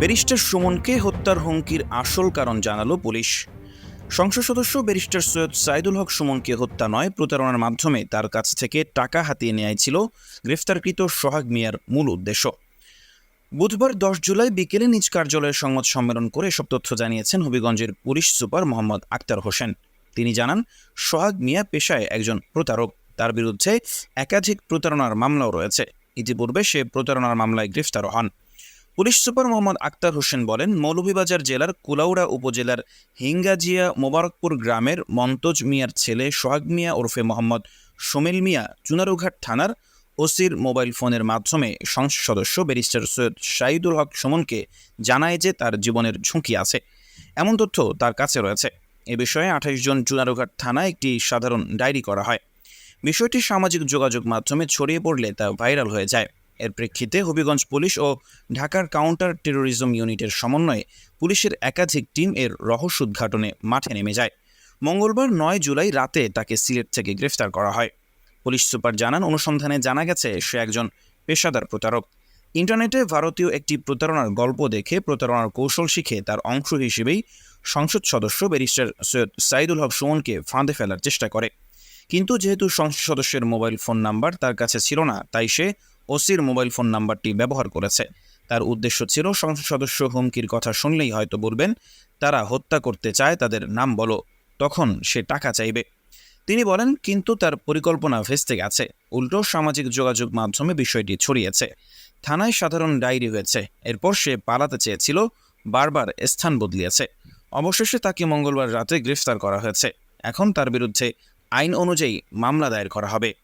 Barrister সুমনকে হত্যার হুমকির আসল কারণ জানালো পুলিশ। সংসদ সদস্য ব্যারিস্টার সৈয়দ সাইদুল হক সুমনকে হত্যা নয়, প্রতারণার মাধ্যমে তার কাছ থেকে টাকা হাতিয়ে নেওয়াই ছিল গ্রেফতারকৃত সোহাগ মিয়ার মূল উদ্দেশ্য। বুধবার দশ জুলাই বিকেলে নিজ কার্যালয়ে সংবাদ সম্মেলন করে এসব তথ্য জানিয়েছেন হবিগঞ্জের পুলিশ সুপার মোহাম্মদ আক্তার হোসেন। তিনি জানান, সোহাগ মিয়া পেশায় একজন প্রতারক। তার বিরুদ্ধে একাধিক প্রতারণার মামলাও রয়েছে। ইতিপূর্বে সে প্রতারণার মামলায় গ্রেফতার হন। পুলিশ সুপার মোহাম্মদ আক্তার হোসেন বলেন, মৌলভীবাজার জেলার কুলাউড়া উপজেলার হিঙ্গাজিয়া মোবারকপুর গ্রামের মন্তজ মিয়ার ছেলে সোহাগ মিয়া ওরফে মোহাম্মদ সোমেল মিয়া চুনারুঘাট থানার ওসির মোবাইল ফোনের মাধ্যমে সংসদ সদস্য ব্যারিস্টার সৈয়দ শাহিদুল হক সুমনকে জানায় যে তার জীবনের ঝুঁকি আছে। এমন তথ্য তার কাছে রয়েছে। এ বিষয়ে আঠাশ জন চুনারুঘাট থানায় একটি সাধারণ ডায়েরি করা হয়। বিষয়টি সামাজিক যোগাযোগ মাধ্যমে ছড়িয়ে পড়লে তা ভাইরাল হয়ে যায়। এর প্রেক্ষিতে হবিগঞ্জ পুলিশ ও ঢাকার কাউন্টার টেরোরিজম ইউনিটের সমন্বয়ে পুলিশের একাধিক টিম এর রহস্য উদ্ঘাটনে মাঠে নেমে যায়। মঙ্গলবার নয় জুলাই রাতে তাকে সিলেট থেকে গ্রেফতার করা হয়। পুলিশ সুপার জানান, অনুসন্ধানে জানা গেছে, সে একজন পেশাদার প্রতারক। ইন্টারনেটে ভারতীয় একটি প্রতারণার গল্প দেখে প্রতারণার কৌশল শিখে তার অংশ হিসেবেই সংসদ সদস্য ব্যারিস্টার সৈয়দ সাইদুল হক সুমনকে ফাঁদে ফেলার চেষ্টা করে। কিন্তু যেহেতু সংসদ সদস্যের মোবাইল ফোন নাম্বার তার কাছে ছিল না, তাই সে ওসির মোবাইল ফোন নাম্বারটি ব্যবহার করেছে। তার উদ্দেশ্য ছিল সংসদ সদস্য হুমকির কথা শুনলেই হয়তো বলবেন, তারা হত্যা করতে চায়, তাদের নাম বলো, তখন সে টাকা চাইবে। তিনি বলেন, কিন্তু তার পরিকল্পনা ভেস্তে গেছে। উল্টো সামাজিক যোগাযোগ মাধ্যমে বিষয়টি ছড়িয়েছে। থানায় সাধারণ ডায়েরি হয়েছে। এরপর সে পালাতে চেয়েছিল, বারবার স্থান বদলিয়েছে। অবশেষে তাকে মঙ্গলবার রাতে গ্রেফতার করা হয়েছে। এখন তার বিরুদ্ধে আইন অনুযায়ী মামলা দায়ের করা হবে।